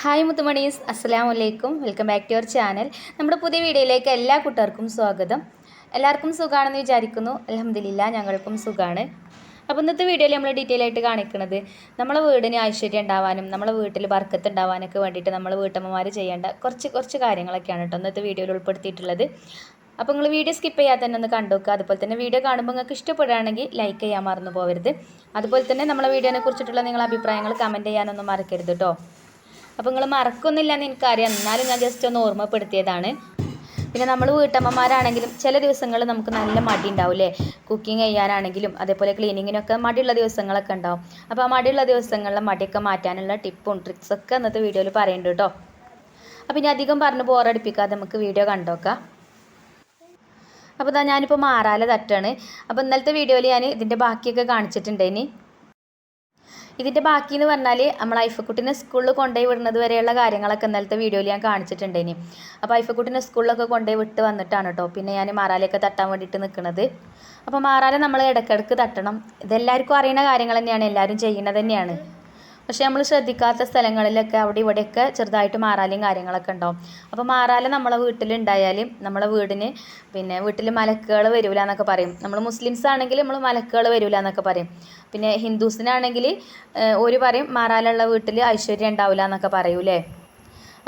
Hi മുത്തുമണീസ്. അസ്സലാമു വലൈക്കും welcome back to your channel നമ്മുടെ പുതിയ വീഡിയോയിലേക്ക് എല്ലാ കൂട്ടുകാർക്കും സ്വാഗതം. എല്ലാവർക്കും സുഖമാണെന്ന് വിചാരിക്കുന്നു. അലഹമില്ല ഞങ്ങൾക്കും സുഖമാണ് അപ്പോൾ ഇന്നത്തെ വീഡിയോയിൽ നമ്മൾ ഡീറ്റെയിൽ ആയിട്ട് കാണിക്കുന്നത് നമ്മളെ വീടിന് ഐശ്വര്യം ഉണ്ടാവാനും നമ്മളെ വീട്ടിൽ ബർക്കത്ത് ഉണ്ടാവാനൊക്കെ വേണ്ടിയിട്ട് നമ്മൾ വീട്ടമ്മമാർ ചെയ്യേണ്ട കുറച്ച് കുറച്ച് കാര്യങ്ങളൊക്കെയാണ് കേട്ടോ ഇന്നത്തെ വീഡിയോയിൽ ഉൾപ്പെടുത്തിയിട്ടുള്ളത്. അപ്പോൾ നിങ്ങൾ വീഡിയോ സ്കിപ്പ് ചെയ്യാതെ തന്നെ ഒന്ന് കണ്ടുവെക്കുക അതുപോലെ തന്നെ വീഡിയോ കാണുമ്പോൾ നിങ്ങൾക്ക് ഇഷ്ടപ്പെടുകയാണെങ്കിൽ ലൈക്ക് ചെയ്യാൻ മറന്നു പോകരുത് അതുപോലെ തന്നെ നമ്മളെ വീഡിയോനെ കുറിച്ചിട്ടുള്ള നിങ്ങളുടെ അഭിപ്രായങ്ങൾ കമന്റ് ചെയ്യാനൊന്നും മറക്കരുത് കേട്ടോ. അപ്പോൾ നിങ്ങൾ മറക്കൊന്നുമില്ല എന്ന് എനിക്കറിയാം. എന്നാലും ഞാൻ ജസ്റ്റ് ഒന്ന് ഓർമ്മപ്പെടുത്തിയതാണ്. പിന്നെ നമ്മൾ വീട്ടമ്മമാരാണെങ്കിലും ചില ദിവസങ്ങളിൽ നമുക്ക് നല്ല മടി ഉണ്ടാവും ഉണ്ടാവില്ലേ കുക്കിംഗ് ചെയ്യാനാണെങ്കിലും അതേപോലെ ക്ലീനിങ്ങിനൊക്കെ മടിയുള്ള ദിവസങ്ങളൊക്കെ ഉണ്ടാവും. അപ്പോൾ ആ മടിയുള്ള ദിവസങ്ങളിലെ മടിയൊക്കെ മാറ്റാനുള്ള ടിപ്പും ട്രിക്സൊക്കെ ഇന്നത്തെ വീഡിയോയിൽ പറയുന്നുണ്ട് കേട്ടോ അപ്പോൾ ഇനി അധികം പറഞ്ഞ് ബോറടിപ്പിക്കാതെ നമുക്ക് വീഡിയോ കണ്ടോക്കാം. അപ്പോൾ ഇതാ ഞാനിപ്പോൾ മാറാല തട്ടാണ്. അപ്പോൾ ഇന്നലത്തെ വീഡിയോയിൽ ഞാൻ ഇതിന്റെ ബാക്കിയൊക്കെ കാണിച്ചിട്ടുണ്ടേനി ഇതിന്റെ ബാക്കി എന്ന് പറഞ്ഞാൽ നമ്മൾ ഐഫക്കുട്ടിനെ സ്കൂളിൽ കൊണ്ടുപോയി വിടുന്നത് വരെയുള്ള കാര്യങ്ങളൊക്കെ ഇന്നലത്തെ വീഡിയോയിൽ ഞാൻ കാണിച്ചിട്ടുണ്ടേനി. അപ്പോൾ ഐഫക്കുട്ടിനെ സ്കൂളിലൊക്കെ കൊണ്ടുപോയി വിട്ട് വന്നിട്ടാണ് കേട്ടോ പിന്നെ ഞാൻ മാറാലയൊക്കെ തട്ടാൻ വേണ്ടിയിട്ട് നിൽക്കുന്നത് അപ്പോൾ മാറാല നമ്മൾ ഇടയ്ക്കിടയ്ക്ക് തട്ടണം. ഇതെല്ലാവർക്കും അറിയുന്ന കാര്യങ്ങൾ തന്നെയാണ്. എല്ലാവരും ചെയ്യുന്നത് തന്നെയാണ്. പക്ഷെ നമ്മൾ ശ്രദ്ധിക്കാത്ത സ്ഥലങ്ങളിലൊക്കെ അവിടെ ഇവിടെയൊക്കെ ചെറുതായിട്ട് മാറാലും കാര്യങ്ങളൊക്കെ ഉണ്ടാവും. അപ്പോൾ മാറാല നമ്മളെ വീട്ടിലുണ്ടായാൽ നമ്മളെ വീടിന് പിന്നെ വീട്ടിൽ മലക്കുകൾ വരില്ല എന്നൊക്കെ പറയും. നമ്മൾ മുസ്ലിംസ് ആണെങ്കിൽ നമ്മൾ മലക്കുകൾ വരില്ല എന്നൊക്കെ പറയും. പിന്നെ ഹിന്ദുസിനാണെങ്കിൽ ഒരു പറയും മാറാലുള്ള വീട്ടിൽ ഐശ്വര്യം ഉണ്ടാവില്ല എന്നൊക്കെ പറയൂലേ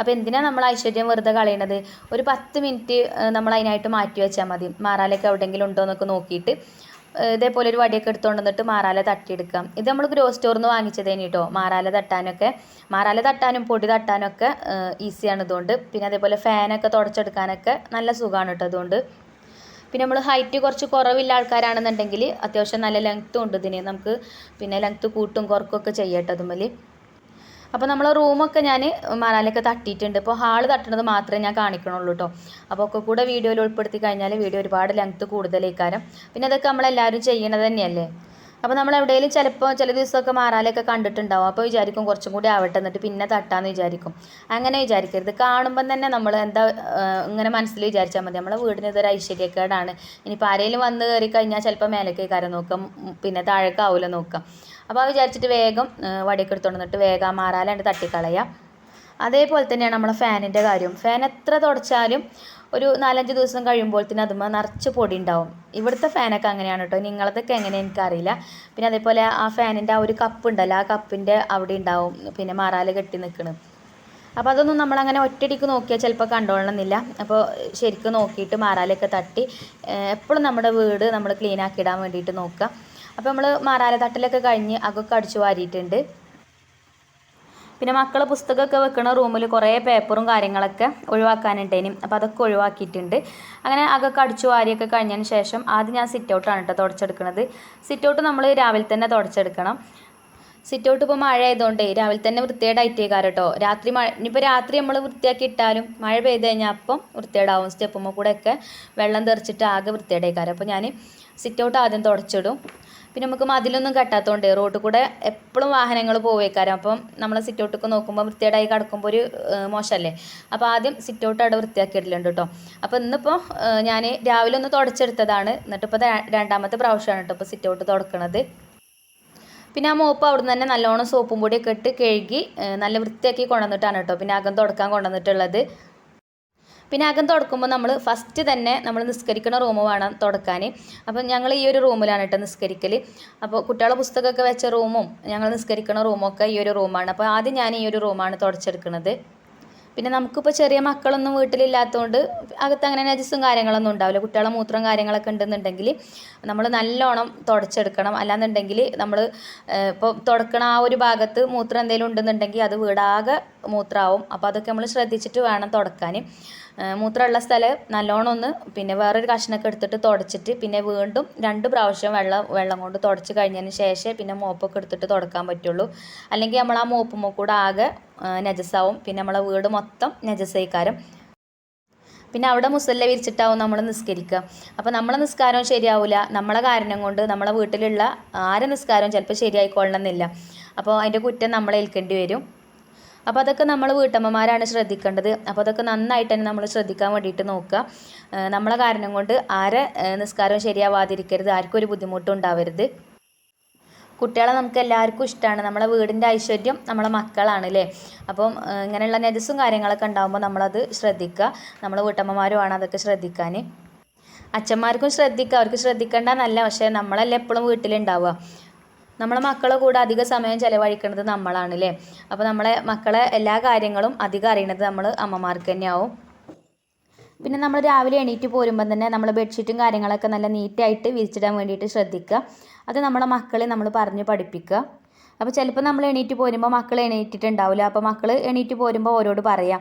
അപ്പോൾ എന്തിനാണ് നമ്മൾ ഐശ്വര്യം വെറുതെ കളയണത്? ഒരു പത്ത് മിനിറ്റ് നമ്മൾ അതിനായിട്ട് മാറ്റി വെച്ചാൽ മതി. മാറാലൊക്കെ എവിടെയെങ്കിലും ഉണ്ടോ എന്നൊക്കെ നോക്കിയിട്ട് ഇതേപോലെ ഒരു വടിയൊക്കെ എടുത്തുകൊണ്ട് വന്നിട്ട് മാറാല തട്ടിയെടുക്കാം. ഇത് നമ്മൾ ഗ്രോ സ്റ്റോറിൽ നിന്ന് വാങ്ങിച്ചതേനി കേട്ടോ മാറാല തട്ടാനൊക്കെ. മാറാല തട്ടാനും പൊടി തട്ടാനൊക്കെ ഈസിയാണ് ഇതുകൊണ്ട്. പിന്നെ അതേപോലെ ഫാനൊക്കെ തുടച്ചെടുക്കാനൊക്കെ നല്ല സുഖമാണ് കേട്ടോ അതുകൊണ്ട് പിന്നെ നമ്മൾ ഹൈറ്റ് കുറച്ച് കുറവില്ല ആൾക്കാരാണെന്നുണ്ടെങ്കിൽ അത്യാവശ്യം നല്ല ലെങ്ത്തും ഉണ്ട് ഇതിന്. നമുക്ക് പിന്നെ ലെങ്ത്ത് കൂട്ടും കുറക്കൊക്കെ ചെയ്യട്ടോ അതുമ്മൽ അപ്പോൾ നമ്മൾ റൂമൊക്കെ ഞാൻ മണാലൊക്കെ തട്ടിയിട്ടുണ്ട്. ഇപ്പോൾ ഹാൾ തട്ടുന്നത് മാത്രമേ ഞാൻ കാണിക്കണുള്ളൂ കേട്ടോ അപ്പോൾ ഒക്കെ കൂടെ വീഡിയോയിൽ ഉൾപ്പെടുത്തി കഴിഞ്ഞാൽ വീഡിയോ ഒരുപാട് ലെങ്ത്ത് കൂടുതലേക്കാരം. പിന്നെ അതൊക്കെ നമ്മളെല്ലാവരും ചെയ്യണത് തന്നെയല്ലേ? അപ്പോൾ നമ്മൾ എവിടെയെങ്കിലും ചിലപ്പോൾ ചില ദിവസമൊക്കെ മാറാലൊക്കെ കണ്ടിട്ടുണ്ടാവും. അപ്പോൾ വിചാരിക്കും കുറച്ചും കൂടി ആവട്ടെ എന്നിട്ട് പിന്നെ തട്ടാന്ന് വിചാരിക്കും. അങ്ങനെ വിചാരിക്കരുത്. കാണുമ്പം തന്നെ നമ്മൾ എന്താ ഇങ്ങനെ മനസ്സിൽ വിചാരിച്ചാൽ മതി. നമ്മളെ വീടിന് ഇതൊരു ഐശ്വര്യക്കേടാണ്. ഇനിയിപ്പോൾ ആരെങ്കിലും വന്ന് കയറി കഴിഞ്ഞാൽ ചിലപ്പോൾ മേലേക്ക് കയറി നോക്കാം. പിന്നെ താഴേക്ക് ആവില്ല നോക്കാം. അപ്പോൾ ആ വിചാരിച്ചിട്ട് വേഗം വടിയൊക്കെ എടുത്തുകൊണ്ട് വന്നിട്ട് വേഗം മാറാലാണ്ട് തട്ടിക്കളയാം. അതേപോലെ തന്നെയാണ് നമ്മളെ ഫാനിന്റെ കാര്യം. ഫാൻ എത്ര തുടച്ചാലും ഒരു നാലഞ്ച് ദിവസം കഴിയുമ്പോൾ തന്നെ അതുമ്പോൾ നിറച്ച് പൊടി ഉണ്ടാവും. ഇവിടുത്തെ ഫാനൊക്കെ അങ്ങനെയാണ് കേട്ടോ നിങ്ങളതൊക്കെ എങ്ങനെ എനിക്കറിയില്ല. പിന്നെ അതേപോലെ ആ ഫാനിന്റെ ആ ഒരു കപ്പ് ഉണ്ടല്ലോ ആ കപ്പിന്റെ അവിടെ ഉണ്ടാവും. പിന്നെ മാറാൽ കെട്ടി നിൽക്കണം അപ്പോൾ അതൊന്നും നമ്മളങ്ങനെ ഒറ്റയടിക്ക് നോക്കിയാൽ ചിലപ്പോൾ കണ്ടോളണമെന്നില്ല അപ്പോൾ ശരിക്കും നോക്കിയിട്ട് മാറാലൊക്കെ തട്ടി എപ്പോഴും നമ്മുടെ വീട് നമ്മൾ ഇടാൻ വേണ്ടിയിട്ട് നോക്കുക. അപ്പോൾ നമ്മൾ മാറാല തട്ടലൊക്കെ കഴിഞ്ഞ് അകൊക്കെ അടിച്ചു വാരിയിട്ടുണ്ട്. പിന്നെ മക്കൾ പുസ്തകമൊക്കെ വെക്കുന്ന റൂമിൽ കുറേ പേപ്പറും കാര്യങ്ങളൊക്കെ ഒഴിവാക്കാനുണ്ടേനും അപ്പോൾ അതൊക്കെ ഒഴിവാക്കിയിട്ടുണ്ട്. അങ്ങനെ അകൊക്കെ അടിച്ചു വാരിയൊക്കെ കഴിഞ്ഞതിന് ശേഷം ആദ്യം ഞാൻ സിറ്റ് ഔട്ടാണ് കേട്ടോ തുടച്ചെടുക്കുന്നത് സിറ്റ് ഔട്ട് നമ്മൾ രാവിലെ തന്നെ തുടച്ചെടുക്കണം. സിറ്റ് ഔട്ട് ഇപ്പോൾ മഴ ആയതുകൊണ്ട് രാവിലെ തന്നെ വൃത്തികേടായിട്ട് കേട്ടോ രാത്രി മഴ ഇനിയിപ്പോൾ രാത്രി നമ്മൾ വൃത്തിയാക്കി ഇട്ടാലും മഴ പെയ്ത് കഴിഞ്ഞാൽ അപ്പം വൃത്തികേടാവും സ്റ്റെപ്പുമ്പോൾ ഒക്കെ വെള്ളം തെറിച്ചിട്ട് ആകെ വൃത്തികേടായിക്കാരം. അപ്പോൾ ഞാൻ സിറ്റ് ഔട്ട് ആദ്യം തുടച്ചിടും. പിന്നെ നമുക്ക് മതിലൊന്നും കെട്ടാത്തതുകൊണ്ട് റോഡിൽ കൂടെ എപ്പോഴും വാഹനങ്ങൾ പോവേക്കാരം. അപ്പം നമ്മൾ സിറ്റ് ഔട്ടൊക്കെ നോക്കുമ്പോൾ വൃത്തിയേടായി കിടക്കുമ്പോൾ ഒരു മോശമല്ലേ അപ്പോൾ ആദ്യം സിറ്റ് ഔട്ട് അവിടെ വൃത്തിയാക്കി ഇടലുണ്ട് കേട്ടോ അപ്പോൾ ഇന്നിപ്പോൾ ഞാൻ രാവിലെ ഒന്ന് തുടച്ചെടുത്തതാണ്. എന്നിട്ടിപ്പോൾ രണ്ടാമത്തെ പ്രാവശ്യമാണ് കേട്ടോ ഇപ്പോൾ സിറ്റ് ഔട്ട് തുടക്കണത്. പിന്നെ ആ മോപ്പ് അവിടെ നിന്ന് തന്നെ നല്ലോണം സോപ്പും പൊടിയൊക്കെ ഇട്ട് കഴുകി നല്ല വൃത്തിയാക്കി കൊണ്ടുവന്നിട്ടാണ് കേട്ടോ പിന്നെ അകം തുടക്കാൻ കൊണ്ടുവന്നിട്ടുള്ളത്. പിന്നെ അകം തുടക്കുമ്പോൾ നമ്മൾ ഫസ്റ്റ് തന്നെ നമ്മൾ നിസ്കരിക്കുന്ന റൂം വേണം തുടക്കാൻ. അപ്പം ഞങ്ങൾ ഈ ഒരു റൂമിലാണ് കേട്ടോ നിസ്കരിക്കൽ അപ്പോൾ കുട്ടികളെ പുസ്തകമൊക്കെ വെച്ച റൂമും ഞങ്ങൾ നിസ്കരിക്കുന്ന റൂമൊക്കെ ഈ ഒരു റൂമാണ് അപ്പോൾ ആദ്യം ഞാൻ ഈ ഒരു റൂമാണ് തുടച്ചെടുക്കുന്നത് പിന്നെ നമുക്കിപ്പോൾ ചെറിയ മക്കളൊന്നും വീട്ടിലില്ലാത്തതുകൊണ്ട് അകത്ത് അങ്ങനെ നജസും കാര്യങ്ങളൊന്നും ഉണ്ടാവില്ല. കുട്ടികളെ മൂത്രം കാര്യങ്ങളൊക്കെ ഉണ്ടെന്നുണ്ടെങ്കിൽ നമ്മൾ നല്ലോണം തുടച്ചെടുക്കണം. അല്ലാന്നുണ്ടെങ്കിൽ നമ്മൾ ഇപ്പോൾ തുടക്കണ ആ ഒരു ഭാഗത്ത് മൂത്രം എന്തെങ്കിലും ഉണ്ടെന്നുണ്ടെങ്കിൽ അത് വീടാകെ മൂത്രമാവും അപ്പോൾ അതൊക്കെ നമ്മൾ ശ്രദ്ധിച്ചിട്ട് വേണം തുടക്കാൻ മൂത്രമുള്ള സ്ഥലം നല്ലോണം ഒന്ന് പിന്നെ വേറൊരു കഷ്ണമൊക്കെ എടുത്തിട്ട് തുടച്ചിട്ട് പിന്നെ വീണ്ടും രണ്ട് പ്രാവശ്യം വെള്ളം വെള്ളം കൊണ്ട് തുടച്ച് കഴിഞ്ഞതിന് ശേഷം പിന്നെ മോപ്പൊക്കെ എടുത്തിട്ട് തുടക്കാൻ പറ്റുള്ളൂ. അല്ലെങ്കിൽ നമ്മൾ ആ മോപ്പ് കൂടെ ആകെ നജസാവും. പിന്നെ നമ്മളെ വീട് മൊത്തം നജസയിക്കാരം പിന്നെ അവിടെ മുസല്ല വിരിച്ചിട്ടാവും നമ്മൾ നിസ്കരിക്കുക. അപ്പോൾ നമ്മളെ നിസ്കാരവും ശരിയാവില്ല നമ്മളെ കാരണം കൊണ്ട് നമ്മളെ വീട്ടിലുള്ള ആരെ നിസ്കാരവും ചിലപ്പോൾ ശരിയായിക്കൊള്ളണമെന്നില്ല. അപ്പോൾ അതിന്റെ കുറ്റം നമ്മളെ ഏൽക്കേണ്ടി വരും. അപ്പോൾ അതൊക്കെ നമ്മൾ വീട്ടമ്മമാരാണ് ശ്രദ്ധിക്കേണ്ടത്. അപ്പോൾ അതൊക്കെ നന്നായിട്ട് തന്നെ നമ്മൾ ശ്രദ്ധിക്കാൻ വേണ്ടിയിട്ട് നോക്കുക. നമ്മളെ കാരണം കൊണ്ട് ആരെ നിസ്കാരം ശരിയാവാതിരിക്കരുത്. ആർക്കും ഒരു ബുദ്ധിമുട്ടും ഉണ്ടാവരുത്. കുട്ടികളെ നമുക്ക് എല്ലാവർക്കും ഇഷ്ടമാണ് നമ്മളെ വീടിന്റെ ഐശ്വര്യം നമ്മളെ മക്കളാണ് അല്ലേ അപ്പം ഇങ്ങനെയുള്ള നെജസും കാര്യങ്ങളൊക്കെ ഉണ്ടാകുമ്പോൾ നമ്മളത് ശ്രദ്ധിക്കുക. നമ്മളെ വീട്ടമ്മമാരുമാണ് അതൊക്കെ ശ്രദ്ധിക്കാൻ അച്ഛന്മാർക്കും ശ്രദ്ധിക്കുക. അവർക്ക് ശ്രദ്ധിക്കേണ്ട നല്ല പക്ഷേ നമ്മളല്ലേ എപ്പോഴും വീട്ടിലുണ്ടാവുക. നമ്മളെ മക്കളെ കൂടെ അധിക സമയം ചിലവഴിക്കുന്നത് നമ്മളാണ് അല്ലേ അപ്പോൾ നമ്മളെ മക്കളെ എല്ലാ കാര്യങ്ങളും അധികം അറിയണത് നമ്മൾ അമ്മമാർക്ക് തന്നെയാവും. പിന്നെ നമ്മൾ രാവിലെ എണീറ്റ് പോരുമ്പം തന്നെ നമ്മൾ ബെഡ്ഷീറ്റും കാര്യങ്ങളൊക്കെ നല്ല നീറ്റായിട്ട് വിരിച്ചിടാൻ വേണ്ടിയിട്ട് ശ്രദ്ധിക്കുക. അത് നമ്മളെ മക്കളെ നമ്മൾ പറഞ്ഞ് പഠിപ്പിക്കുക. അപ്പോൾ ചിലപ്പോൾ നമ്മൾ എണീറ്റ് പോരുമ്പോൾ മക്കൾ എണീറ്റിട്ടുണ്ടാവില്ല അപ്പോൾ മക്കൾ എണീറ്റ് പോരുമ്പോൾ ഓരോട് പറയാം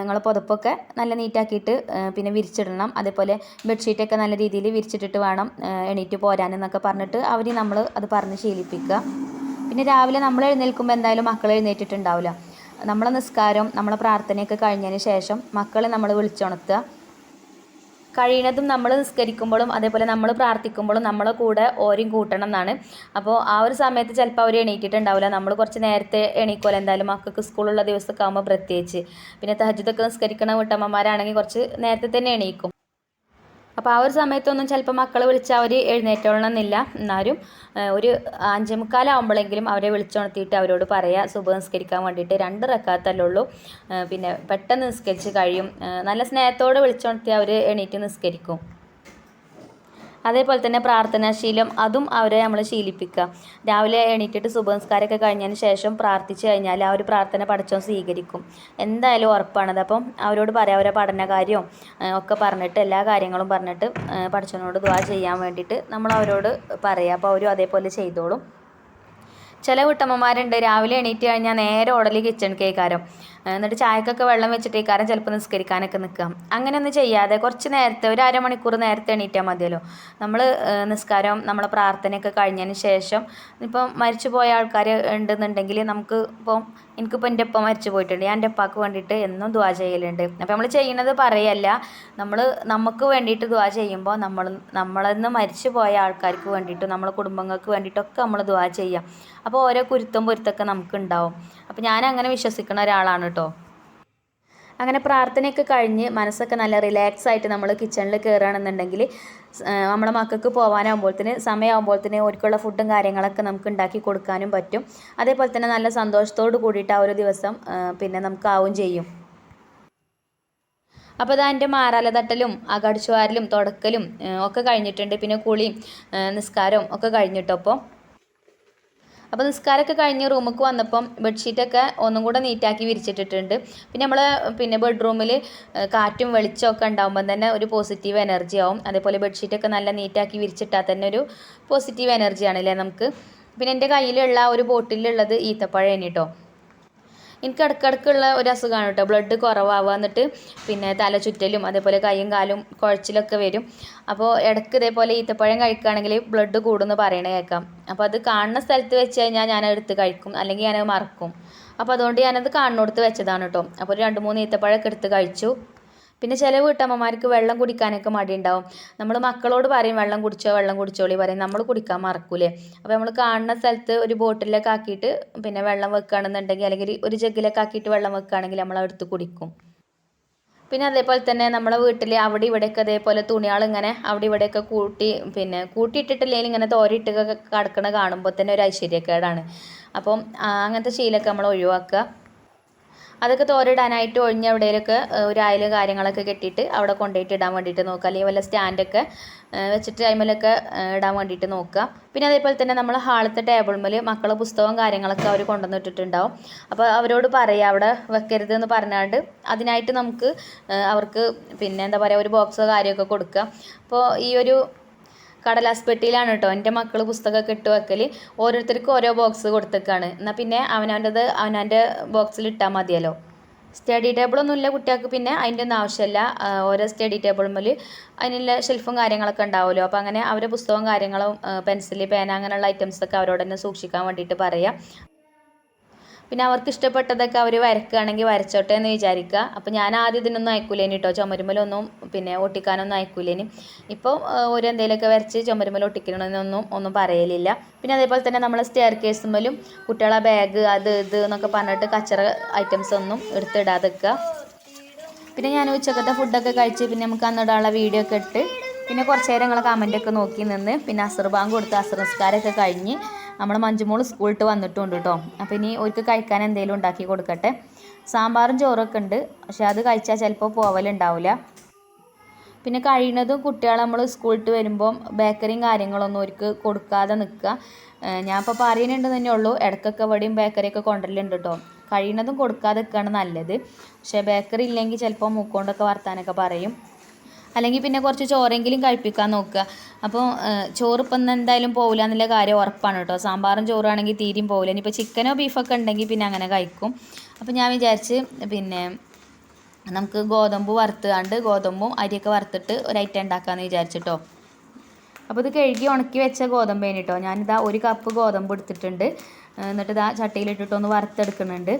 നിങ്ങൾ പുതപ്പൊക്കെ നല്ല നീറ്റാക്കിയിട്ട് പിന്നെ വിരിച്ചിടണം. അതേപോലെ ബെഡ്ഷീറ്റൊക്കെ നല്ല രീതിയിൽ വിരിച്ചിട്ടിട്ട് വേണം എണീറ്റ് പോരാനെന്നൊക്കെ പറഞ്ഞിട്ട് അവർ നമ്മൾ അത് പറഞ്ഞ് ശീലിപ്പിക്കുക പിന്നെ രാവിലെ നമ്മൾ എഴുന്നേൽക്കുമ്പോൾ എന്തായാലും മക്കൾ എഴുന്നേറ്റിട്ടുണ്ടാവില്ല നമ്മളെ നിസ്കാരം നമ്മളെ പ്രാർത്ഥനയൊക്കെ കഴിഞ്ഞതിന് ശേഷം മക്കളെ നമ്മൾ വിളിച്ചുണർത്തുക കഴിയുന്നതും നമ്മൾ നിസ്കരിക്കുമ്പോഴും അതേപോലെ നമ്മൾ പ്രാർത്ഥിക്കുമ്പോഴും നമ്മളെ കൂടെ ഓരും കൂട്ടണം എന്നാണ്. അപ്പോൾ ആ ഒരു സമയത്ത് ചിലപ്പോൾ അവർ എണീറ്റിട്ടുണ്ടാവില്ല. നമ്മൾ കുറച്ച് നേരത്തെ എണീക്കുമല്ലോ എന്തായാലും മക്കൾക്ക് സ്കൂളുള്ള ദിവസമൊക്കെ ആകുമ്പോൾ പ്രത്യേകിച്ച്. പിന്നെ തഹജിതൊക്കെ നിസ്കരിക്കണ വീട്ടമ്മമാരാണെങ്കിൽ കുറച്ച് നേരത്തെ തന്നെ എണീക്കും. അപ്പോൾ ആ ഒരു സമയത്തൊന്നും ചിലപ്പോൾ മക്കൾ വിളിച്ചാൽ അവർ എഴുന്നേറ്റോളണമെന്നില്ല എന്നാലും ഒരു അഞ്ചേ മുക്കാലാവുമ്പോഴെങ്കിലും അവരെ വിളിച്ചുണർത്തിയിട്ട് അവരോട് പറയാം സുബ നിസ്കരിക്കാൻ വേണ്ടിയിട്ട് രണ്ട് റക്കാത്തല്ലുള്ളൂ. പിന്നെ പെട്ടെന്ന് നിസ്കരിച്ച് കഴിയും. നല്ല സ്നേഹത്തോടെ വിളിച്ചുണർത്തി അവർ എണീറ്റ് നിസ്കരിക്കും. അതേപോലെ തന്നെ പ്രാർത്ഥനാശീലം അതും അവരെ നമ്മൾ ശീലിപ്പിക്കുക. രാവിലെ എണീറ്റിട്ട് സുഭസ്കാരമൊക്കെ കഴിഞ്ഞതിന് ശേഷം പ്രാർത്ഥിച്ചു കഴിഞ്ഞാൽ ആ ഒരു പ്രാർത്ഥന പഠിച്ചോ സ്വീകരിക്കും. എന്തായാലും ഉറപ്പാണത്. അപ്പം അവരോട് പറയാം അവരെ പഠനകാര്യവും കാര്യവും ഒക്കെ പറഞ്ഞിട്ട് എല്ലാ കാര്യങ്ങളും പറഞ്ഞിട്ട് പഠിച്ചവനോട് ദ്വാ ചെയ്യാൻ വേണ്ടിയിട്ട് നമ്മൾ അവരോട് പറയാം. അപ്പോൾ അവരും അതേപോലെ ചെയ്തോളും. ചില വീട്ടമ്മമാരുണ്ട് രാവിലെ എണീറ്റ് കഴിഞ്ഞാൽ നേരെ ഉടലി കിച്ചൺ കേൾക്കാരം എന്നിട്ട് ചായക്കൊക്കെ വെള്ളം വെച്ചിട്ടേക്കാരം ചിലപ്പോൾ നിസ്കരിക്കാനൊക്കെ നിൽക്കുക അങ്ങനെയൊന്നും ചെയ്യാതെ കുറച്ച് നേരത്തെ ഒരു അരമണിക്കൂർ നേരത്തെ എണീറ്റാൽ മതിയല്ലോ. നമ്മൾ നിസ്കാരം നമ്മളെ പ്രാർത്ഥനയൊക്കെ കഴിഞ്ഞതിന് ശേഷം ഇപ്പം മരിച്ചു പോയ ആൾക്കാർ ഉണ്ടെന്നുണ്ടെങ്കിൽ നമുക്ക് ഇപ്പം എനിക്കിപ്പോൾ എന്റെ ഉപ്പ മരിച്ചു പോയിട്ടുണ്ട്. ഞാൻ എന്റെ ഉപ്പാക്ക് വേണ്ടിയിട്ട് എന്നും ദ്വാ ചെയ്യലുണ്ട്. അപ്പോൾ നമ്മൾ ചെയ്യുന്നത് പറയല്ല. നമ്മൾ നമുക്ക് വേണ്ടിയിട്ട് ദ്വാ ചെയ്യുമ്പോൾ നമ്മൾ നമ്മളെന്ന് മരിച്ചു പോയ ആൾക്കാർക്ക് വേണ്ടിയിട്ടും നമ്മളെ കുടുംബങ്ങൾക്ക് വേണ്ടിയിട്ടൊക്കെ നമ്മൾ ദ്വാ ചെയ്യാം. അപ്പോൾ ഓരോ കുരുത്തം പൊരുത്തൊക്കെ നമുക്ക് ഉണ്ടാവും അപ്പോൾ ഞാൻ അങ്ങനെ വിശ്വസിക്കുന്ന ഒരാളാണ് കേട്ടോ. അങ്ങനെ പ്രാർത്ഥനയൊക്കെ കഴിഞ്ഞ് മനസ്സൊക്കെ നല്ല റിലാക്സ് ആയിട്ട് നമ്മൾ കിച്ചണിൽ കയറുകയാണെന്നുണ്ടെങ്കിൽ നമ്മുടെ മക്കൾക്ക് പോകാനാകുമ്പോഴത്തേന് സമയമാകുമ്പോഴത്തേന് ഓർക്കുള്ള ഫുഡും കാര്യങ്ങളൊക്കെ നമുക്ക് ഉണ്ടാക്കി കൊടുക്കാനും പറ്റും. അതേപോലെ തന്നെ നല്ല സന്തോഷത്തോട് കൂടിയിട്ട് ആ ഒരു ദിവസം പിന്നെ നമുക്ക് ആവും ചെയ്യും. അപ്പോൾ ഇതാ എന്റെ മാറാല തട്ടലും അകടിച്ചുവാരലും തുടക്കലും ഒക്കെ കഴിഞ്ഞിട്ടുണ്ട്. പിന്നെ കുളിയും നിസ്കാരവും ഒക്കെ കഴിഞ്ഞിട്ടോ അപ്പോൾ നിസ്കാരമൊക്കെ കഴിഞ്ഞ് റൂമിലേക്ക് വന്നപ്പം ബെഡ്ഷീറ്റൊക്കെ ഒന്നും കൂടെ നീറ്റാക്കി വിരിച്ചിട്ടിട്ടുണ്ട്. പിന്നെ നമ്മൾ പിന്നെ ബെഡ്റൂമിൽ കാറ്റും വെളിച്ചമൊക്കെ ഉണ്ടാകുമ്പോൾ തന്നെ ഒരു പോസിറ്റീവ് എനർജി ആവും. അതേപോലെ ബെഡ്ഷീറ്റൊക്കെ നല്ല നീറ്റാക്കി വിരിച്ചിട്ടാൽ തന്നെ ഒരു പോസിറ്റീവ് എനർജി ആണല്ലേ നമുക്ക്. പിന്നെ എന്റെ കയ്യിലുള്ള ഒരു ബോട്ടിലുള്ളത് ഈത്തപ്പഴം കേട്ടോ. എനിക്ക് ഇടയ്ക്കിടയ്ക്കുള്ള ഒരു അസുഖമാണ് കേട്ടോ. ബ്ലഡ് കുറവാവുക എന്നിട്ട് പിന്നെ തല ചുറ്റലും അതേപോലെ കൈയും കാലും കുഴച്ചിലൊക്കെ വരും. അപ്പോൾ ഇടയ്ക്ക് ഇതേപോലെ ഈത്തപ്പഴം കഴിക്കുകയാണെങ്കിൽ ബ്ലഡ് കൂടുമെന്ന് പറയണ കേൾക്കാം. അപ്പോൾ അത് കാണുന്ന സ്ഥലത്ത് വെച്ച് കഴിഞ്ഞാൽ ഞാൻ എടുത്ത് കഴിക്കും. അല്ലെങ്കിൽ ഞാനത് മറക്കും. അപ്പോൾ അതുകൊണ്ട് ഞാനത് കാണുന്നിടത്ത് വെച്ചതാണ് കേട്ടോ. അപ്പോൾ ഒരു രണ്ട് മൂന്ന് ഈത്തപ്പഴമൊക്കെ എടുത്ത് കഴിച്ചു. പിന്നെ ചില വീട്ടമ്മമാർക്ക് വെള്ളം കുടിക്കാനൊക്കെ മടിയുണ്ടാവും. നമ്മൾ മക്കളോട് പറയും വെള്ളം കുടിച്ചോ വെള്ളം കുടിച്ചോളി പറയും. നമ്മൾ കുടിക്കാൻ മറക്കൂലേ. അപ്പോൾ നമ്മൾ കാണുന്ന സ്ഥലത്ത് ഒരു ബോട്ടിലൊക്കെ ആക്കിയിട്ട് പിന്നെ വെള്ളം വെക്കുകയാണെന്നുണ്ടെങ്കിൽ അല്ലെങ്കിൽ ഒരു- ജഗ്ഗിലൊക്കെ ആക്കിയിട്ട് വെള്ളം വെക്കുകയാണെങ്കിൽ നമ്മൾ എടുത്ത് കുടിക്കും. പിന്നെ അതേപോലെ തന്നെ നമ്മളെ വീട്ടിൽ അവിടെ ഇവിടെയൊക്കെ അതേപോലെ തുണികൾ ഇങ്ങനെ അവിടെ ഇവിടെയൊക്കെ കൂട്ടി പിന്നെ കൂട്ടിയിട്ടിട്ടില്ലെങ്കിൽ ഇങ്ങനെ തോരിയിട്ട് കിടക്കണ കാണുമ്പോൾ തന്നെ ഒരു ഐശ്വര്യക്കേടാണ്. അപ്പം അങ്ങനത്തെ ശീലമൊക്കെ നമ്മൾ ഒഴിവാക്കുക. അതൊക്കെ തോരിടാനായിട്ട് ഒഴിഞ്ഞ എവിടെയൊക്കെ ഒരു അയൽ കാര്യങ്ങളൊക്കെ കെട്ടിയിട്ട് അവിടെ കൊണ്ടുപോയിട്ട് ഇടാൻ വേണ്ടിയിട്ട് നോക്കുക. അല്ലെങ്കിൽ വല്ല സ്റ്റാൻഡൊക്കെ വെച്ചിട്ട് അതിമേലൊക്കെ ഇടാൻ വേണ്ടിയിട്ട് നോക്കുക. പിന്നെ അതേപോലെ തന്നെ നമ്മൾ ഹാളത്തെ ടേബിൾമേൽ മക്കളെ പുസ്തകവും കാര്യങ്ങളൊക്കെ അവർ കൊണ്ടുവന്നിട്ടിട്ടുണ്ടാവും. അപ്പോൾ അവരോട് പറയുക അവിടെ വെക്കരുത് എന്ന് പറഞ്ഞാണ്ട് അതിനായിട്ട് നമുക്ക് അവർക്ക് പിന്നെ എന്താ പറയുക ഒരു ബോക്സോ കാര്യമൊക്കെ കൊടുക്കുക. അപ്പോൾ ഈ ഒരു കടലാസ് പെട്ടിയിലാണ് കേട്ടോ എന്റെ മക്കൾ പുസ്തകമൊക്കെ ഇട്ട് വെക്കൽ ഓരോരുത്തർക്കും ഓരോ ബോക്സ് കൊടുത്തേക്കാണ്. എന്നാൽ പിന്നെ അവനവന്റെത് അവനവന്റെ ബോക്സിൽ ഇട്ടാൽ മതിയല്ലോ. സ്റ്റഡി ടേബിളൊന്നും ഇല്ല കുട്ടികൾക്ക് പിന്നെ. അതിന്റെ ഒന്നും ആവശ്യമില്ല. ഓരോ സ്റ്റഡി ടേബിളുമ്മൽ അതിനുള്ള ഷെൽഫും കാര്യങ്ങളൊക്കെ ഉണ്ടാവുമല്ലോ. അപ്പോൾ അങ്ങനെ അവരുടെ പുസ്തകവും കാര്യങ്ങളും പെൻസിൽ പേന അങ്ങനെയുള്ള ഐറ്റംസൊക്കെ അവരോട് തന്നെ സൂക്ഷിക്കാൻ വേണ്ടിയിട്ട് പറയാം. പിന്നെ അവർക്ക് ഇഷ്ടപ്പെട്ടതൊക്കെ അവർ വരക്കുകയാണെങ്കിൽ വരച്ചോട്ടെ എന്ന് വിചാരിക്കുക. അപ്പോൾ ഞാൻ ആദ്യം ഇതിനൊന്നും അയക്കൂലേനി കേട്ടോ ചുമരുമലൊന്നും പിന്നെ ഒട്ടിക്കാനൊന്നും അയക്കൂലേനി. ഇപ്പോൾ ഒരു എന്തെങ്കിലുമൊക്കെ വരച്ച് ചുമരുമല ഒട്ടിക്കണമെന്നൊന്നും ഒന്നും പറയലില്ല. പിന്നെ അതേപോലെ തന്നെ നമ്മൾ സ്റ്റെയർ കേസുമ്മലും കുട്ടികളെ ബാഗ് അത് ഇത് എന്നൊക്കെ പറഞ്ഞിട്ട് കച്ചറ ഐറ്റംസ് ഒന്നും എടുത്തിടാതെ പിന്നെ ഞാൻ ഉച്ചക്കത്തെ ഫുഡൊക്കെ കഴിച്ച് പിന്നെ നമുക്ക് അന്നിടാനുള്ള വീഡിയോ ഒക്കെ ഇട്ട് പിന്നെ കുറച്ച് നേരം ഞങ്ങൾ കമന്റൊക്കെ നോക്കി നിന്ന് പിന്നെ അസർ ബാങ്ക് കൊടുത്ത് അസർ നിസ്കാരമൊക്കെ കഴിഞ്ഞ് നമ്മൾ മഞ്ജുമോൾ സ്കൂളിട്ട് വന്നിട്ടുണ്ട് കേട്ടോ അപ്പോൾ ഇനി അവർക്ക് കഴിക്കാൻ എന്തെങ്കിലും ഉണ്ടാക്കി കൊടുക്കട്ടെ. സാമ്പാറും ചോറൊക്കെ ഉണ്ട്. പക്ഷെ അത് കഴിച്ചാൽ ചിലപ്പോൾ പോവലുണ്ടാവില്ല പിന്നെ കഴിയുന്നതും കുട്ടികൾ നമ്മൾ സ്കൂളിട്ട് വരുമ്പം ബേക്കറിയും കാര്യങ്ങളൊന്നും അവർക്ക് കൊടുക്കാതെ നിൽക്കുക ഞാൻ ഇപ്പോൾ പറയുന്നുണ്ട് തന്നെ ഉള്ളൂ ഇടക്കൊക്കെ ഇവിടെയും ബേക്കറിയൊക്കെ കൊണ്ടുവരലുണ്ട് കേട്ടോ കഴിയുന്നതും കൊടുക്കാതെ നിൽക്കുകയാണ് നല്ലത്. പക്ഷേ ബേക്കറി ഇല്ലെങ്കിൽ ചിലപ്പോൾ മൂക്കൊണ്ടൊക്കെ വർത്താനൊക്കെ പറയും. അല്ലെങ്കിൽ പിന്നെ കുറച്ച് ചോറെങ്കിലും കഴിപ്പിക്കാൻ നോക്കുക. അപ്പോൾ ചോറ് ഇപ്പം എന്തായാലും പോകില്ല എന്നുള്ള കാര്യം ഉറപ്പാണ് കേട്ടോ. സാമ്പാറും ചോറാണെങ്കിൽ തീരെയും പോകില്ല ഇനിയിപ്പോൾ ചിക്കനോ ബീഫൊക്കെ ഉണ്ടെങ്കിൽ പിന്നെ അങ്ങനെ കഴിക്കും. അപ്പോൾ ഞാൻ വിചാരിച്ച് പിന്നെ നമുക്ക് ഗോതമ്പ് വറുത്തുകൊണ്ട് ഗോതമ്പും അരിയൊക്കെ വറുത്തിട്ട് ഒരു ഐറ്റം ഉണ്ടാക്കാമെന്ന് വിചാരിച്ചിട്ടോ അപ്പോൾ ഇത് കഴുകി ഉണക്കി വെച്ച ഗോതമ്പേന് കേട്ടോ. ഞാനിതാ ഒരു കപ്പ് ഗോതമ്പ് എടുത്തിട്ടുണ്ട്. എന്നിട്ട് ഇതാ ചട്ടിയിലിട്ടിട്ടൊന്ന് വറുത്തെടുക്കുന്നുണ്ട്.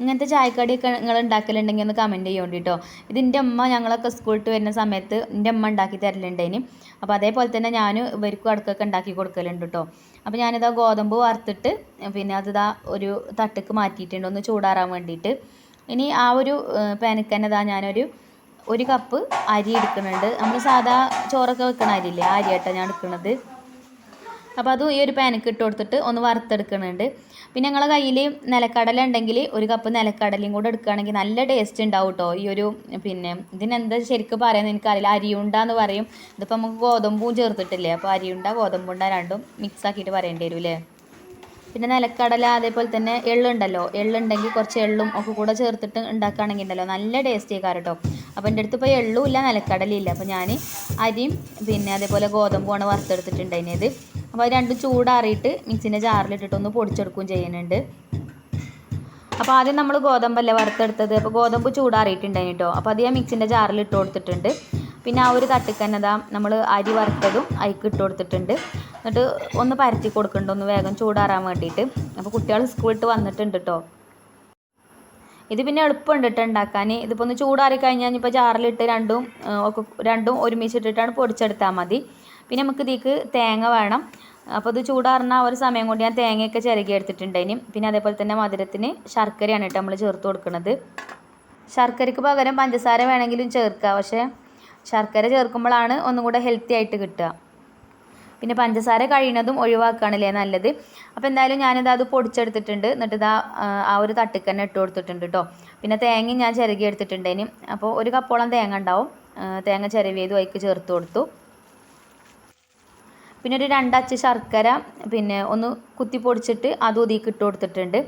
ഇങ്ങനത്തെ ചായക്കടിയൊക്കെ നിങ്ങൾ ഉണ്ടാക്കലുണ്ടെങ്കിൽ ഒന്ന് കമന്റ് ചെയ്യാൻ കേട്ടോ ഇത് എന്റെ അമ്മ ഞങ്ങളൊക്കെ സ്കൂളിട്ട് വരുന്ന സമയത്ത് എന്റെ അമ്മ ഉണ്ടാക്കി തരലുണ്ടേന്. അപ്പോൾ അതേപോലെ തന്നെ ഞാൻ ഇവർക്കും അടുക്കൊക്കെ ഉണ്ടാക്കി കൊടുക്കലുണ്ട് കേട്ടോ അപ്പോൾ ഞാനിതാ ഗോതമ്പ് വറുത്തിട്ട് പിന്നെ അതിതാ ഒരു തട്ടുക്ക് മാറ്റിയിട്ടുണ്ട്. ഒന്ന് ചൂടാറാൻ വേണ്ടിയിട്ട്. ഇനി ആ ഒരു പാനിക്ക് ഞാനൊരു ഒരു കപ്പ് അരി എടുക്കുന്നുണ്ട്. നമ്മൾ സാധാ ചോറൊക്കെ വെക്കണ അരിയില്ലേ? ആ അരിയായിട്ടാണ് ഞാൻ എടുക്കുന്നത് അപ്പോൾ അതും ഈ ഒരു പാനക്ക് ഇട്ട് കൊടുത്തിട്ട് ഒന്ന് വറുത്തെടുക്കുന്നുണ്ട് പിന്നെ ഞങ്ങളുടെ കയ്യിൽ നിലക്കടല ഉണ്ടെങ്കിൽ ഒരു കപ്പ് നിലക്കടലയും കൂടെ എടുക്കുകയാണെങ്കിൽ നല്ല ടേസ്റ്റ് ഉണ്ടാവും കേട്ടോ ഈ ഒരു പിന്നെ ഇതിനെന്താ ശരിക്കും പറയുന്നത് എനിക്കറിയില്ല. അരിയുണ്ടാന്ന് പറയും. ഇതിപ്പോൾ നമുക്ക് ഗോതമ്പും ചേർത്തിട്ടില്ലേ? അപ്പോൾ അരിയുണ്ട ഗോതമ്പുണ്ട രണ്ടും മിക്സ് ആക്കിയിട്ട് പറയേണ്ടി വരും അല്ലേ പിന്നെ നിലക്കടല അതേപോലെ തന്നെ എള്ളുണ്ടല്ലോ. എള്ളുണ്ടെങ്കിൽ കുറച്ച് എള്ളും ഒക്കെ കൂടെ ചേർത്തിട്ട് ഉണ്ടാക്കുകയാണെങ്കിൽ ഉണ്ടല്ലോ നല്ല ടേസ്റ്റ് ആയി കേട്ടോ അപ്പോൾ എന്റെ അടുത്ത് ഇപ്പോൾ എള്ളും ഇല്ല നിലക്കടല ഇല്ല. അപ്പോൾ ഞാൻ അരിയും പിന്നെ അതേപോലെ ഗോതമ്പുമാണ് വറുത്തെടുത്തിട്ടുണ്ടായിരുന്നത് അപ്പോൾ അത് രണ്ടും ചൂടാറിയിട്ട് മിക്സിന്റെ ജാറിലിട്ടിട്ട് ഒന്ന് പൊടിച്ചെടുക്കുകയും ചെയ്യുന്നുണ്ട്. അപ്പോൾ ആദ്യം നമ്മൾ ഗോതമ്പല്ലേ വറുത്തെടുത്തത്? അപ്പോൾ ഗോതമ്പ് ചൂടാറിയിട്ടുണ്ടായിരുന്നു കേട്ടോ അപ്പോൾ അത് ഞാൻ മിക്സിന്റെ ജാറിൽ ഇട്ട് കൊടുത്തിട്ടുണ്ട്. പിന്നെ ആ ഒരു തട്ടിക്കന്നതാ നമ്മൾ അരി വറുത്തതും അതിക്ക് ഇട്ട് കൊടുത്തിട്ടുണ്ട്. എന്നിട്ട് ഒന്ന് പരത്തി കൊടുക്കുന്നുണ്ട് ഒന്ന് വേഗം ചൂടാറാൻ വേണ്ടിയിട്ട്. അപ്പോൾ കുട്ടികൾ സ്കൂളിട്ട് വന്നിട്ടുണ്ട് കേട്ടോ ഇത് പിന്നെ എളുപ്പമുണ്ട് കേട്ടോ ഉണ്ടാക്കാൻ ഇതിപ്പോൾ ഒന്ന് ചൂടാറി കഴിഞ്ഞാൽ ഇപ്പോൾ ജാറിലിട്ട് രണ്ടും ഒക്കെ രണ്ടും ഒരുമിച്ചിട്ടിട്ടാണ് പൊടിച്ചെടുത്താൽ മതി. പിന്നെ നമുക്ക് ഇതിക്ക് തേങ്ങ വേണം. അപ്പോൾ ഇത് ചൂടാറുന്ന ഒരു സമയം കൊണ്ട് ഞാൻ തേങ്ങയൊക്കെ ചിരകി എടുത്തിട്ടുണ്ട് ഇനി. പിന്നെ അതേപോലെ തന്നെ മധുരത്തിന് ശർക്കരയാണ് കേട്ടോ നമ്മൾ ചേർത്ത് കൊടുക്കുന്നത് ശർക്കരയ്ക്ക് പകരം പഞ്ചസാര വേണമെങ്കിലും ചേർക്കുക പക്ഷേ ശർക്കര ചേർക്കുമ്പോഴാണ് ഒന്നും കൂടെ ഹെൽത്തി ആയിട്ട് കിട്ടുക. പിന്നെ പഞ്ചസാര കഴിയുന്നതും ഒഴിവാക്കുകയാണല്ലേ നല്ലത്. അപ്പോൾ എന്തായാലും ഞാനിതാ അത് പൊടിച്ചെടുത്തിട്ടുണ്ട്. എന്നിട്ട് ഇതാ ആ ഒരു തട്ടിക്ക് തന്നെ ഇട്ട് കൊടുത്തിട്ടുണ്ട് കേട്ടോ പിന്നെ തേങ്ങയും ഞാൻ ചിരകി എടുത്തിട്ടുണ്ടേന്. അപ്പോൾ ഒരു കപ്പോളം തേങ്ങ ഉണ്ടാവും. തേങ്ങ ചിരവിയതും അതിക്ക് ചേർത്ത് കൊടുത്തു. പിന്നെ ഒരു രണ്ടച്ച് ശർക്കര പിന്നെ ഒന്ന് കുത്തി പൊടിച്ചിട്ട് അത് ഒതുക്കി ഇട്ട് കൊടുത്തിട്ടുണ്ട്.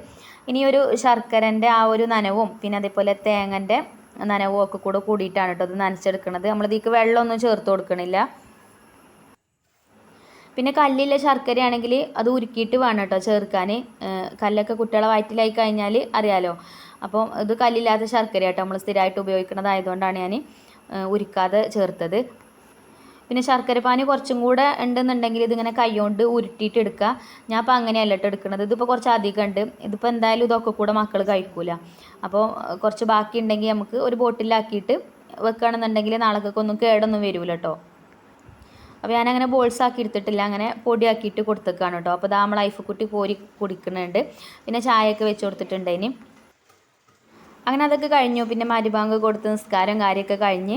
ഇനി ഒരു ശർക്കരന്റെ ആ ഒരു നനവും പിന്നെ അതേപോലെ തേങ്ങന്റെ നനവും ഒക്കെ കൂടെ കൂടിയിട്ടാണ് കേട്ടോ അത് നനച്ചെടുക്കുന്നത് നമ്മളിതിക്ക് വെള്ളമൊന്നും ചേർത്ത് കൊടുക്കണില്ല. പിന്നെ കല്ലില്ല ശർക്കരയാണെങ്കിൽ അത് ഉരുക്കിയിട്ട് വേണം കേട്ടോ ചേർക്കാൻ. കല്ലൊക്കെ കുട്ടികളെ വയറ്റിലായി കഴിഞ്ഞാൽ അറിയാലോ. അപ്പം ഇത് കല്ലില്ലാത്ത ശർക്കര കേട്ടോ നമ്മൾ സ്ഥിരമായിട്ട് ഉപയോഗിക്കുന്നതായതുകൊണ്ടാണ് ഞാൻ ഉരുക്കാതെ ചേർത്തത്. പിന്നെ ശർക്കരപ്പാനി കുറച്ചും കൂടെ ഉണ്ടെന്നുണ്ടെങ്കിൽ ഇതിങ്ങനെ കൈകൊണ്ട് ഉരുട്ടിയിട്ട് എടുക്കുക. ഞാൻ അപ്പോൾ അങ്ങനെയല്ല കേട്ടോ എടുക്കുന്നത്. ഇതിപ്പോൾ കുറച്ച് അധികം ഉണ്ട്. ഇതിപ്പോൾ എന്തായാലും ഇതൊക്കെ കൂടെ മക്കൾ കഴിക്കൂല. അപ്പോൾ കുറച്ച് ബാക്കി ഉണ്ടെങ്കിൽ നമുക്ക് ഒരു ബോട്ടിലാക്കിയിട്ട് വെക്കുകയാണെന്നുണ്ടെങ്കിൽ നാളെക്കൊക്കെ ഒന്നും കേടൊന്നും വരില്ല കേട്ടോ. അപ്പോൾ ഞാനങ്ങനെ ബോൾസ് ആക്കി എടുത്തിട്ടില്ല. അങ്ങനെ പൊടിയാക്കിയിട്ട് കൊടുത്തേക്കാണ് കേട്ടോ അപ്പോൾ നമ്മൾ ഐഫ് കുട്ടി കോരി കുടിക്കുന്നുണ്ട്. പിന്നെ ചായയൊക്കെ വെച്ച് കൊടുത്തിട്ടുണ്ട് ഇനി. അങ്ങനെ അതൊക്കെ കഴിഞ്ഞു. പിന്നെ മരുഭാങ്ക് കൊടുത്ത് നിസ്കാരം കാര്യമൊക്കെ കഴിഞ്ഞ്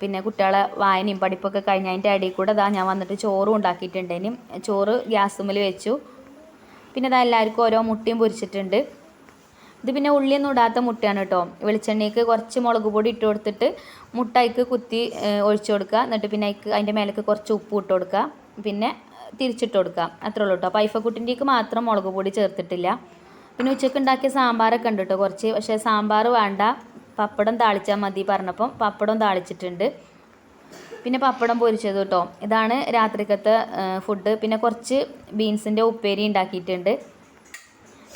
പിന്നെ കുട്ടികളെ വായനയും പഠിപ്പൊക്കെ കഴിഞ്ഞ് അതിന്റെ അടിയിൽ കൂടെ അതാ ഞാൻ വന്നിട്ട് ചോറും ഉണ്ടാക്കിയിട്ടുണ്ടേനും ചോറ് ഗ്യാസുമ്മൽ വെച്ചു. പിന്നെ അതാ എല്ലാവർക്കും ഓരോ മുട്ടയും പൊരിച്ചിട്ടുണ്ട്. ഇത് പിന്നെ ഉള്ളിയൊന്നും ഇടാത്ത മുട്ടയാണ് കേട്ടോ. വെളിച്ചെണ്ണയ്ക്ക് കുറച്ച് മുളക് പൊടി ഇട്ട് കൊടുത്തിട്ട് മുട്ട അതിക്ക് കുത്തി ഒഴിച്ചു കൊടുക്കുക. എന്നിട്ട് പിന്നെ അതിക്ക് അതിന്റെ മേലേക്ക് കുറച്ച് ഉപ്പ് ഇട്ട് കൊടുക്കുക. പിന്നെ തിരിച്ചിട്ട് കൊടുക്കുക. അത്രേ ഉള്ളൂ കേട്ടോ. അപ്പോൾ ഐഫക്കുട്ടിന്റെക്ക് മാത്രം മുളക് പൊടി ചേർത്തിട്ടില്ല. പിന്നെ ഉച്ചയ്ക്ക് ഉണ്ടാക്കിയ സാമ്പാറൊക്കെ ഉണ്ട് കേട്ടോ കുറച്ച്. പക്ഷേ സാമ്പാർ വേണ്ട. പപ്പടം താളിച്ചാൽ മതി പറഞ്ഞപ്പം പപ്പടം താളിച്ചിട്ടുണ്ട്. പിന്നെ പപ്പടം പൊരിച്ചത് കേട്ടോ. ഇതാണ് രാത്രിക്കത്തെ ഫുഡ്. പിന്നെ കുറച്ച് ബീൻസിന്റെ ഉപ്പേരി ഉണ്ടാക്കിയിട്ടുണ്ട്.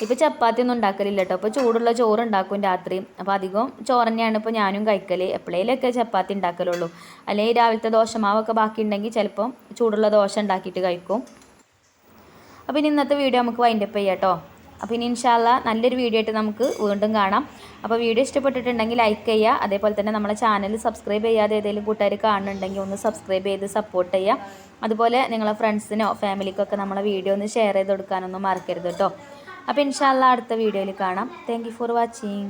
ഇപ്പോൾ ചപ്പാത്തി ഒന്നും ഉണ്ടാക്കലില്ല കേട്ടോ അപ്പോൾ ചൂടുള്ള ചോറ് ഉണ്ടാക്കും രാത്രി. അപ്പോൾ അധികം ചോറ് തന്നെയാണ് ഇപ്പോൾ ഞാനും കഴിക്കൽ എപ്പോഴേലൊക്കെ ചപ്പാത്തി ഉണ്ടാക്കലുള്ളൂ. അല്ലെങ്കിൽ രാവിലത്തെ ദോശമാവൊക്കെ ബാക്കി ഉണ്ടെങ്കിൽ ചിലപ്പം ചൂടുള്ള ദോശ ഉണ്ടാക്കിയിട്ട് കഴിക്കും. അപ്പോൾ ഇനി ഇന്നത്തെ വീഡിയോ നമുക്ക് വൈൻഡപ്പ് ചെയ്യാം കേട്ടോ അപ്പോൾ ഇനി ഇൻഷാല്ല നല്ലൊരു വീഡിയോ ആയിട്ട് നമുക്ക് വീണ്ടും കാണാം. അപ്പോൾ വീഡിയോ ഇഷ്ടപ്പെട്ടിട്ടുണ്ടെങ്കിൽ ലൈക്ക് ചെയ്യുക അതേപോലെ തന്നെ നമ്മളെ ചാനൽ സബ്സ്ക്രൈബ് ചെയ്യാതെ ഏതെങ്കിലും കൂട്ടുകാർ കാണുന്നുണ്ടെങ്കിൽ ഒന്ന് സബ്സ്ക്രൈബ് ചെയ്ത് സപ്പോർട്ട് ചെയ്യുക അതുപോലെ നിങ്ങളെ ഫ്രണ്ട്സിനോ ഫാമിലിക്കൊക്കെ നമ്മളെ വീഡിയോ ഒന്ന് ഷെയർ ചെയ്ത് കൊടുക്കാനൊന്നും മറക്കരുത് കേട്ടോ അപ്പോൾ ഇൻഷാല്ല അടുത്ത വീഡിയോയിൽ കാണാം. Thank for watching